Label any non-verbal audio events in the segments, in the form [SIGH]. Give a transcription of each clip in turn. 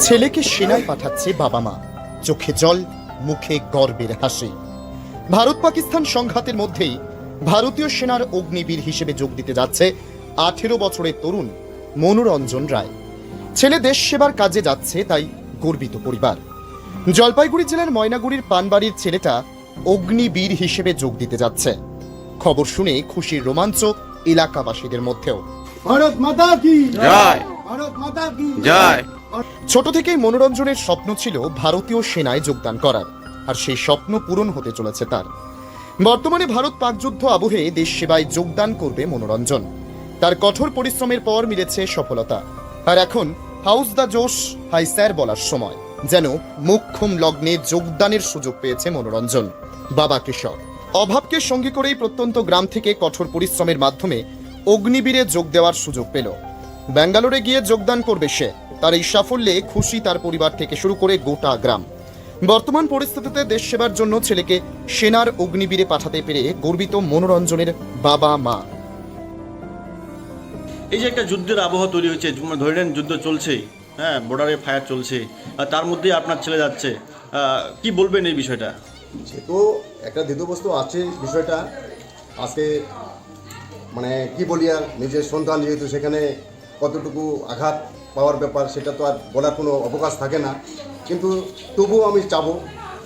ছেলেকে সেনায় পাঠাচ্ছে বাবা মা। চোখে জল মুখে গর্বের হাসি। ভারত পাকিস্তান সংঘাতের মধ্যেই ভারতীয় সেনার অগ্নিবীর হিসেবে যোগ দিতে যাচ্ছে আঠেরো বছরের তরুণ মনোরঞ্জন রায়। ছেলে দেশ সেবার কাজে যাচ্ছে তাই গর্বিত পরিবার। জলপাইগুড়ি জেলার ময়নাগুড়ির পানবাড়ির ছেলেটা অগ্নিবীর হিসেবে যোগ দিতে যাচ্ছে। খবর শুনে খুশির রোমাঞ্চ এলাকাবাসীদের মধ্যেও। ভারত মাতা কি? জয়। ভারত মাতা কি? জয়। ছোট থেকেই মনোরঞ্জনের স্বপ্ন ছিল ভারতীয় সেনায় যোগদান করার, আর সেই স্বপ্ন পূরণ হতে চলেছে তার। বর্তমানে ভারত পাক যুদ্ধ আবহে দেশ সেবায় যোগদান করবে মনোরঞ্জন। তার কঠোর পরিশ্রমের পর মিলেছে সফলতা। আর এখন, how's the josh, hi sir বলার সময়, যেন মুখ্যম লগ্নে যোগদানের সুযোগ পেয়েছে মনোরঞ্জন। বাবা কৃষক অভাবকে সঙ্গী করেই প্রত্যন্ত গ্রাম থেকে কঠোর পরিশ্রমের মাধ্যমে অগ্নিবীরে যোগ দেওয়ার সুযোগ পেল। ব্যাঙ্গালোরে গিয়ে যোগদান করবে সে। তার এই সাফল্যে খুশি তার পরিবার থেকে শুরু করে গোটা গ্রাম। বর্তমান পরিস্থিতিতে দেশ সেবার জন্য ছেলেকে সেনার অগ্নিবীরে পাঠাতে পেরে গর্বিত মনোরঞ্জনের বাবা মা। এই যে একটা যুদ্ধের আবহাওয়া তৈরি হয়েছে মানে ধরে নেন যুদ্ধ চলছেই হ্যাঁ বর্ডারে ফায়ার চলছে আর তার মধ্যেই আপনার ছেলে যাচ্ছে আহ, কি বলবেন এই বিষয়টা? সে তো একটা দ্বিতীয়বস্তু আছে বিষয়টা। আজকে মানে কি বলি আর নিজের সন্তান যেহেতু সেখানে কতটুকু আঘাত পাওয়ার ব্যাপার সেটা তো আর বলার কোনো অবকাশ থাকে না। কিন্তু তবুও আমি চাবো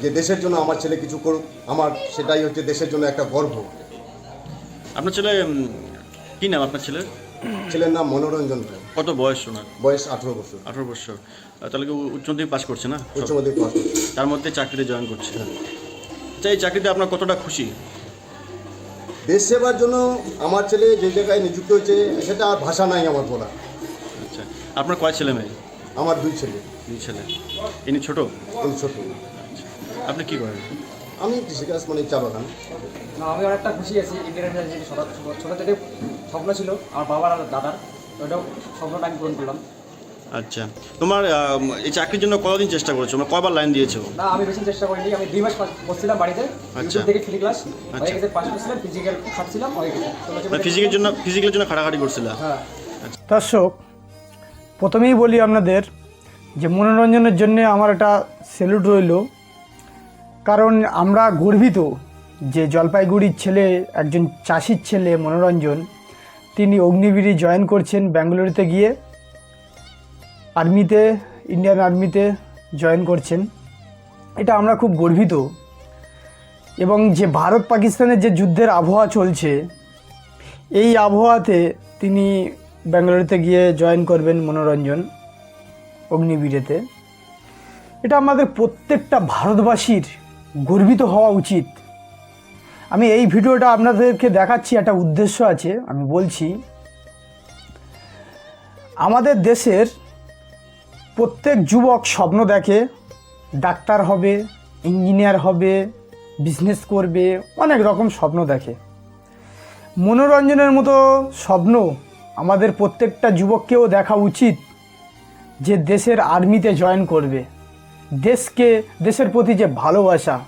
যে দেশের জন্য আমার ছেলে কিছু করুক আমার সেটাই হচ্ছে দেশের জন্য একটা গর্ব। আপনার ছেলে কি নাম আপনার ছেলের? ছেলের নাম মনোরঞ্জন রায়। কত বয়স ওনার? বয়স আঠেরো বছর। আঠারো বছর। তাহলে কি উচ্চ মাধ্যমিক পাস করছে না? উচ্চ মাধ্যমিক পাস। তার মধ্যে চাকরিতে জয়েন করছে। আচ্ছা এই চাকরিতে আপনার কতটা খুশি? দেশ সেবার জন্য আমার ছেলে যে জায়গায় নিযুক্ত হয়েছে সেটা আর ভাষা নাই আমার বলা আপনার কয় ছেলে মেয়ে? আমার দুই ছেলে। দুই ছেলে। ইনি ছোট? কিন্তু ছোট। আপনি কি করেন? আমি কৃষিকাজ মানে চা বাগান। না, আমি অনেকটা খুশি আছি ইন্ডিয়ান যে ছোটো ছোটো থেকে স্বপ্ন ছিল আমার বাবার আর দাদার ওইটাও স্বপ্নটা আমি পূরণ করলাম। আচ্ছা। তোমার এই চাকরির জন্য কতদিন চেষ্টা করেছ? মানে কয়বার লাইন দিয়েছ? না আমি বেশি চেষ্টা করিনি আমি দুই মাস বসছিলাম বাড়িতে আচ্ছা। থেকে ফ্রি ক্লাস আচ্ছা। হয়ে গেছে পাস করছিলাম ফিজিক্যাল খাটছিলাম হয়ে গেছে। বছর মানে ফিজিকের জন্য ফিজিক্যালের জন্য খাটাখাটি করছিল? হ্যাঁ। দর্শক প্রথমেই বলি আপনাদের যে মনোরঞ্জনের জন্য আমার একটা স্যালুট রইল। কারণ আমরা গর্বিত যে জলপাইগুড়ির ছেলে, একজন চাষির ছেলে মনোরঞ্জন, তিনি অগ্নিবীরে জয়েন করছেন ব্যাঙ্গালোরিতে গিয়ে। আর্মিতে, ইন্ডিয়ান আর্মিতে জয়েন করছেন। এটা আমরা খুব গর্বিত। এবং যে ভারত পাকিস্তানের যে যুদ্ধের আবহাওয়া চলছে, এই আবহাওয়াতে তিনি ব্যাঙ্গালোরিতে গিয়ে জয়েন করবেন মনোরঞ্জন অগ্নিবীরেতে। এটা আমাদের প্রত্যেকটা ভারতবাসীর গর্বিত হওয়া উচিত। আমি এই ভিডিওটা আপনাদেরকে দেখাচ্ছি, একটা উদ্দেশ্য আছে, আমি বলছি, আমাদের দেশের প্রত্যেক যুবক স্বপ্ন দেখে, ডাক্তার হবে ইঞ্জিনিয়ার হবে বিজনেস করবে, অনেক রকম স্বপ্ন দেখে। মনোরঞ্জনের মতো স্বপ্ন আমাদের প্রত্যেকটা যুবককেও দেখা উচিত যে দেশের আর্মিতে জয়েন করবে। দেশকে, দেশের প্রতি যে ভালোবাসা,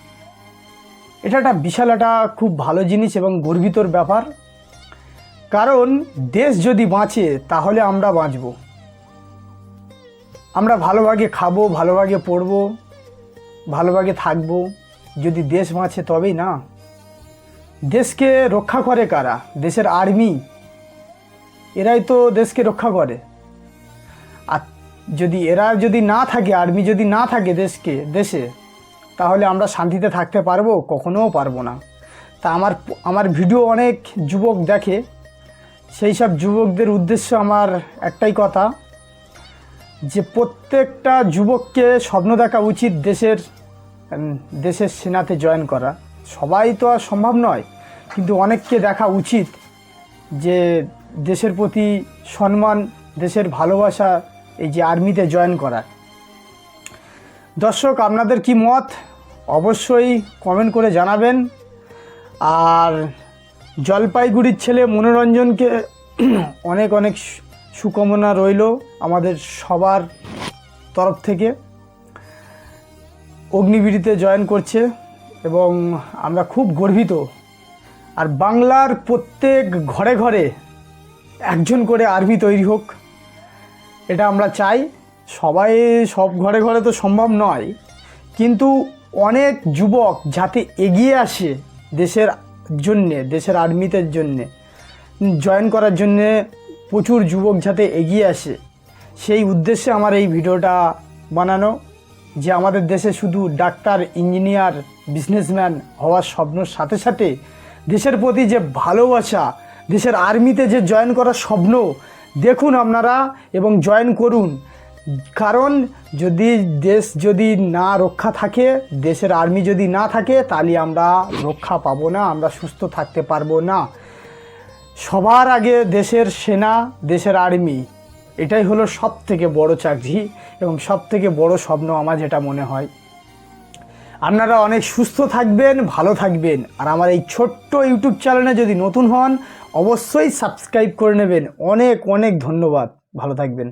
এটা একটা বিশাল একটা খুব ভালো জিনিস এবং গর্বিতর ব্যাপার। কারণ দেশ যদি বাঁচে, তাহলে আমরা বাঁচব। আমরা ভালোভাগে খাব, ভালোভাগে পড়ব, ভালোভাগে থাকব। যদি দেশ বাঁচে তবেই না। দেশকে রক্ষা করে কারা? দেশের আর্মি? এরাই তো দেশকে রক্ষা করে। আর যদি এরা যদি না থাকে, আর্মি যদি না থাকে দেশকে, দেশে, তাহলে আমরা শান্তিতে থাকতে পারব, কখনোও পারব না। তা আমার আমার ভিডিও অনেক যুবক দেখে, সেই সব যুবকদের উদ্দেশ্য আমার একটাই কথা, যে প্রত্যেকটা যুবককে স্বপ্ন দেখা উচিত দেশের দেশের সেনাতে জয়েন করা। সবাই তো আর সম্ভব নয়, কিন্তু অনেককে দেখা উচিত যে দেশের প্রতি সম্মান, দেশের ভালোবাসা এই যে আর্মিতে জয়েন করার দর্শক, আপনাদের কি মত? অবশ্যই কমেন্ট করে জানাবেন। আর জলপাইগুড়ির ছেলে মনোরঞ্জনকে [CLEARS THROAT] অনেক অনেক সু- শুভকামনা রইল আমাদের সবার তরফ থেকে। অগ্নিবিড়িতে জয়েন করছে এবং আমরা খুব গর্বিত। আর বাংলার প্রত্যেক ঘরে ঘরে একজন করে আর্মি তৈরি হোক। এটা আমরা চাই। সবাই সব ঘরে ঘরে তো সম্ভব নয়। কিন্তু অনেক যুবক যাতে এগিয়ে আসে দেশের জন্যে, দেশের আর্মিতে জন্যে, জয়েন করার জন্যে প্রচুর যুবক যাতে এগিয়ে আসে। সেই উদ্দেশ্যে আমার এই ভিডিওটা বানানো, যে আমাদের দেশে শুধু ডাক্তার, ইঞ্জিনিয়ার, বিজনেসম্যান হওয়ার স্বপ্নর সাথে সাথে দেশের প্রতি যে ভালোবাসা দেশের আর্মিতে যে জয়েন করার স্বপ্ন, দেখুন আপনারা এবং জয়েন করুন। কারণ যদি দেশ যদি না রক্ষা থাকে, দেশের আর্মি যদি না থাকে, তাহলে আমরা রক্ষা পাবো না, আমরা সুস্থ থাকতে পারব না। সবার আগে দেশের সেনা, দেশের আর্মি, এটাই হলো সব থেকে বড় চাকরি এবং সব থেকে বড় স্বপ্ন আমার যেটা মনে হয়। আপনারা অনেক সুস্থ থাকবেন, ভালো থাকবেন। আর আমার এই ছোট্ট ইউটিউব চ্যানেলে যদি নতুন হন, অবশ্যই সাবস্ক্রাইব করে নেবেন। অনেক অনেক ধন্যবাদ। ভালো থাকবেন।